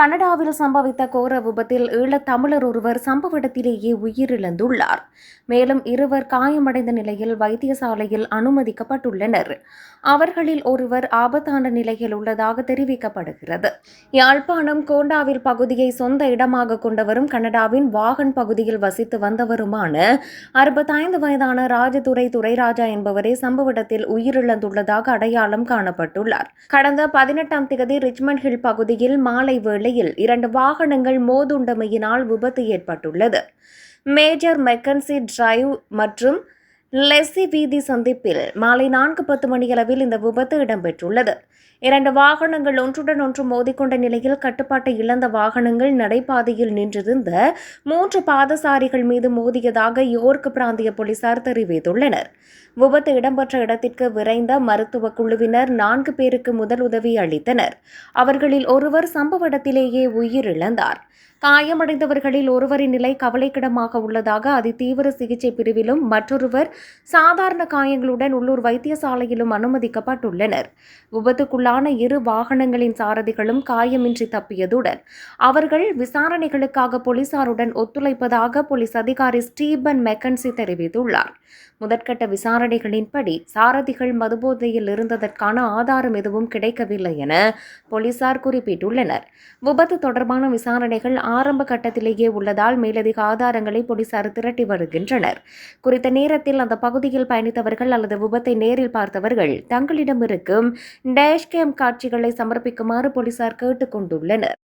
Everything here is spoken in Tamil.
கனடாவில் சம்பவித்த கோர விபத்தில் ஈழ தமிழர் ஒருவர் சம்பவ இடத்திலேயே உயிரிழந்துள்ளார். மேலும் இருவர் காயமடைந்த நிலையில் வைத்தியசாலையில் அனுமதிக்கப்பட்டுள்ளனர். அவர்களில் ஒருவர் ஆபத்தான நிலையில் உள்ளதாக தெரிவிக்கப்படுகிறது. யாழ்ப்பாணம் கோண்டாவில் பகுதியை சொந்த இடமாக கொண்டவரும் கனடாவின் வாகன் பகுதியில் வசித்து வந்தவருமான அறுபத்தைந்து வயதான ராஜதுரை துரைராஜா என்பவரே சம்பவ இடத்தில் உயிரிழந்துள்ளதாக அடையாளம் காணப்பட்டுள்ளார். கடந்த பதினெட்டாம் தேதி ரிச்மண்ட் ஹில் பகுதியில் மாலை வேளையில் இரண்டு வாகனங்கள் மோதுண்டமையினால் விபத்து ஏற்பட்டுள்ளது. மேஜர் மெக்கன்சி டிரைவ் மற்றும் லெஸ்ஸி வீதி சந்திப்பில் மாலை நான்கு பத்து மணியளவில் இந்த விபத்து இடம்பெற்றுள்ளது. இரண்டு வாகனங்கள் ஒன்றுடன் ஒன்று மோதிக்கொண்ட நிலையில் கட்டுப்பாட்டை இழந்த வாகனங்கள் நடைபாதையில் நின்றிருந்த மூன்று பாதசாரிகள் மீது மோதியதாக யோர்க் பிராந்திய போலீசார் தெரிவித்துள்ளனர். விபத்து இடம்பெற்ற இடத்திற்கு விரைந்த மருத்துவ குழுவினர் நான்கு பேருக்கு முதல் உதவி அளித்தனர். அவர்களில் ஒருவர் சம்பவ இடத்திலேயே உயிரிழந்தார். காயமடைந்தவர்களில் ஒருவரின் நிலை கவலைக்கிடமாக உள்ளதாக அதிதீவிர சிகிச்சை பிரிவிலும் மற்றொருவர் சாதாரண காயங்களுடன் உள்ளூர் வைத்தியசாலையிலும் அனுமதிக்கப்பட்டுள்ளனர். விபத்துக்குள்ளான இரு வாகனங்களின் சாரதிகளும் காயமின்றி தப்பியதுடன் அவர்கள் விசாரணைகளுக்காக போலீசாருடன் ஒத்துழைப்பதாக போலீஸ் அதிகாரி ஸ்டீபன் மெக்கன்சி தெரிவித்துள்ளார். முதற்கட்ட விசாரணைகளின்படி சாரதிகள் மதுபோதையில் இருந்ததற்கான ஆதாரம் எதுவும் கிடைக்கவில்லை என போலீசார் குறிப்பிட்டுள்ளனர். விபத்து தொடர்பான விசாரணைகள் ஆரம்ப கட்டத்திலேயே உள்ளதால் மேலதிக ஆதாரங்களை போலீசார் திரட்டி வருகின்றனர். குறித்த நேரத்தில் அந்த பகுதியில் பயணித்தவர்கள் அல்லது விபத்தை நேரில் பார்த்தவர்கள் தங்களிடம் இருக்கும் டேஷ்கேம் காட்சிகளை சமர்ப்பிக்குமாறு போலீசார் கேட்டுக் கொண்டுள்ளனர்